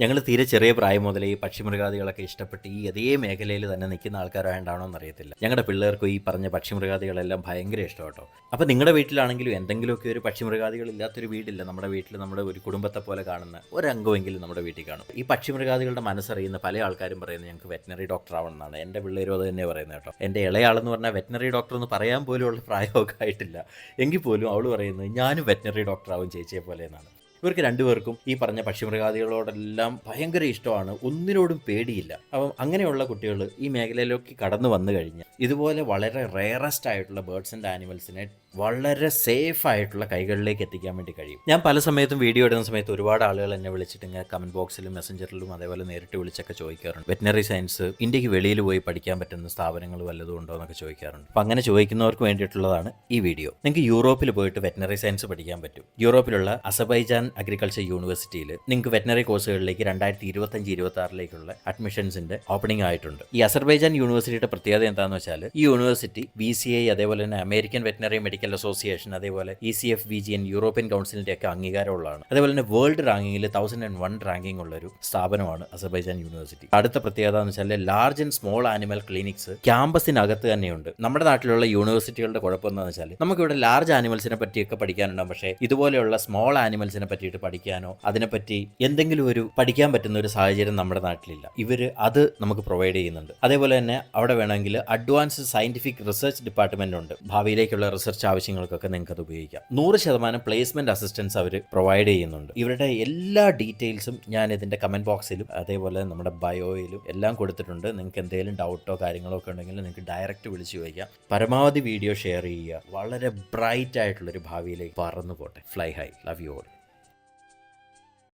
ഞങ്ങൾ തീരെ ചെറിയ പ്രായം മുതലേ ഈ പക്ഷിമൃഗാദികളൊക്കെ ഇഷ്ടപ്പെട്ട് ഈ അതേ മേഖലയിൽ തന്നെ നിൽക്കുന്ന ആൾക്കാരായതാണോ എന്നറിയത്തില്ല. ഞങ്ങളുടെ പിള്ളേർക്കും ഈ പറഞ്ഞ പക്ഷിമൃഗാദികളെല്ലാം ഭയങ്കര ഇഷ്ടം കേട്ടോ അപ്പോൾ നിങ്ങളുടെ വീട്ടിലാണെങ്കിലും എന്തെങ്കിലുമൊക്കെ ഒരു പക്ഷിമൃഗാദികൾ ഇല്ലാത്തൊരു വീടില്ല. നമ്മുടെ വീട്ടിൽ നമ്മുടെ ഒരു കുടുംബത്തെ പോലെ കാണുന്ന ഒരംഗമെങ്കിലും നമ്മുടെ വീട്ടിൽ കാണും. ഈ പക്ഷിമൃഗാദികളുടെ മനസ്സറിയുന്ന പല ആൾക്കാരും പറയുന്നത് ഞങ്ങൾക്ക് വെറ്റിനറി ഡോക്ടർ ആവണമെന്നാണ് എന്റെ പിള്ളേരും അത് തന്നെ പറയുന്നത് കേട്ടോ. എന്റെ ഇളയാളെന്ന് പറഞ്ഞാൽ വെറ്റിനറി ഡോക്ടർ എന്ന് പറയാൻ പോലുമുള്ള പ്രായമൊക്കെ ആയിട്ടില്ല. എങ്കിൽ പോലും അവൾ പറയുന്നത് ഞാനും വെറ്റിനറി ഡോക്ടർ ആവും ചേച്ചിയെ പോലെ എന്നാണ്. ഇവർക്ക് രണ്ടുപേർക്കും ഈ പറഞ്ഞ പക്ഷിമൃഗാദികളോടെല്ലാം ഭയങ്കര ഇഷ്ടമാണ്. ഒന്നിനോടും പേടിയില്ല. അപ്പം അങ്ങനെയുള്ള കുട്ടികൾ ഈ മേഖലയിലേക്ക് കടന്നു വന്നു കഴിഞ്ഞാൽ ഇതുപോലെ വളരെ റെയറസ്റ്റ് ആയിട്ടുള്ള ബേർഡ്സ് ആൻഡ് ആനിമൽസിനെ വളരെ സേഫ് ആയിട്ടുള്ള കൈകളിലേക്ക് എത്തിക്കാൻ വേണ്ടി കഴിയും. ഞാൻ പല സമയത്തും വീഡിയോ ഇടുന്ന സമയത്ത് ഒരുപാട് ആളുകൾ എന്നെ വിളിച്ചിട്ട് ഇങ്ങനെ കമന്റ് ബോക്സിലും മെസ്സഞ്ചറിലും അതേപോലെ നേരിട്ട് വിളിച്ചൊക്കെ ചോദിക്കാറുണ്ട്. വെറ്റിനറി സയൻസ് ഇന്ത്യയ്ക്ക് വെളിയിൽ പോയി പഠിക്കാൻ പറ്റുന്ന സ്ഥാപനങ്ങൾ വല്ലതും ഉണ്ടോ എന്നൊക്കെ ചോദിക്കാറുണ്ട്. അപ്പം അങ്ങനെ ചോദിക്കുന്നവർക്ക് വേണ്ടിയിട്ടുള്ളതാണ് ഈ വീഡിയോ നിങ്ങൾക്ക് യൂറോപ്പിൽ പോയിട്ട് വെറ്റിനറി സയൻസ് പഠിക്കാൻ പറ്റും. യൂറോപ്പിലുള്ള അസബൈജാൻ അഗ്രികൾച്ചർ യൂണിവേഴ്സിറ്റിയിൽ നിങ്ങൾക്ക് വെറ്റിനറി കോഴ്സുകളിലേക്ക് രണ്ടായിരത്തി ഇരുപത്തഞ്ച് ഇരുപത്തി ആറിലേക്കുള്ള അഡ്മിഷൻസിന്റെ ഓപ്പണിംഗ് ആയിട്ടുണ്ട്. ഈ അസർബൈജാൻ യൂണിവേഴ്സിറ്റിയുടെ പ്രത്യേകത എന്താണെന്ന് വെച്ചാൽ ഈ യൂണിവേഴ്സിറ്റി ബി സി ഐ അതേപോലെ തന്നെ അമേരിക്കൻ വെറ്റിനറി മെഡിക്കൽ അസോസിയേഷൻ അതേപോലെ E C F V G N European കൗൺസിലിന്റെ ഒക്കെ അംഗീകാരമുള്ളതാണ്. അതേപോലെ തന്നെ വേൾഡ് റാങ്കിങ്ങിൽ തൗസൻഡ് ആൻഡ് വൺ റാങ്കിങ് ഉള്ള ഒരു സ്ഥാപനമാണ് അസർബൈജാൻ യൂണിവേഴ്സിറ്റി അടുത്ത പ്രത്യേകത എന്ന് വെച്ചാൽ large and small animal clinics ക്യാമ്പസിനകത്ത് തന്നെയുണ്ട്. നമ്മുടെ നാട്ടിലുള്ള യൂണിവേഴ്സിറ്റികളുടെ കുഴപ്പം എന്താണെന്ന് വെച്ചാൽ നമുക്കിവിടെ ലാർജ് ആനിമൽസിനെ പറ്റിയൊക്കെ പഠിക്കാനുണ്ടാവും. പക്ഷേ ഇതുപോലെയുള്ള സ്മോൾ ആനിമൽസിനെ പറ്റിയിട്ട് പഠിക്കാനോ അതിനെപ്പറ്റി എന്തെങ്കിലും ഒരു പഠിക്കാൻ പറ്റുന്ന ഒരു സാഹചര്യം നമ്മുടെ നാട്ടിലില്ല. ഇവർ അത് നമുക്ക് പ്രൊവൈഡ് ചെയ്യുന്നുണ്ട്. അതേപോലെ തന്നെ അവിടെ വേണമെങ്കിൽ അഡ്വാൻസ്ഡ് സയന്റിഫിക് റിസർച്ച് ഡിപ്പാർട്ട്മെന്റ് ഉണ്ട്. ഭാവിയിലേക്കുള്ള റിസർച്ച് ആവശ്യങ്ങൾക്കൊക്കെ നിങ്ങൾക്ക് അത് ഉപയോഗിക്കാം. നൂറ് ശതമാനം പ്ലേസ്മെന്റ് അസിസ്റ്റൻസ് അവർ പ്രൊവൈഡ് ചെയ്യുന്നുണ്ട്. ഇവരുടെ എല്ലാ ഡീറ്റെയിൽസും ഞാൻ ഇതിന്റെ കമന്റ് ബോക്സിലും അതേപോലെ നമ്മുടെ ബയോയിലും എല്ലാം കൊടുത്തിട്ടുണ്ട്. നിങ്ങൾക്ക് എന്തെങ്കിലും ഡൗട്ടോ കാര്യങ്ങളോ ഒക്കെ ഉണ്ടെങ്കിൽ നിങ്ങൾക്ക് ഡയറക്റ്റ് വിളിച്ച് ചോദിക്കാം. പരമാവധി വീഡിയോ ഷെയർ ചെയ്യുക. വളരെ ബ്രൈറ്റ് ആയിട്ടുള്ളൊരു ഭാവിയിലേക്ക് പറന്നു പോട്ടെ. Fly high love you all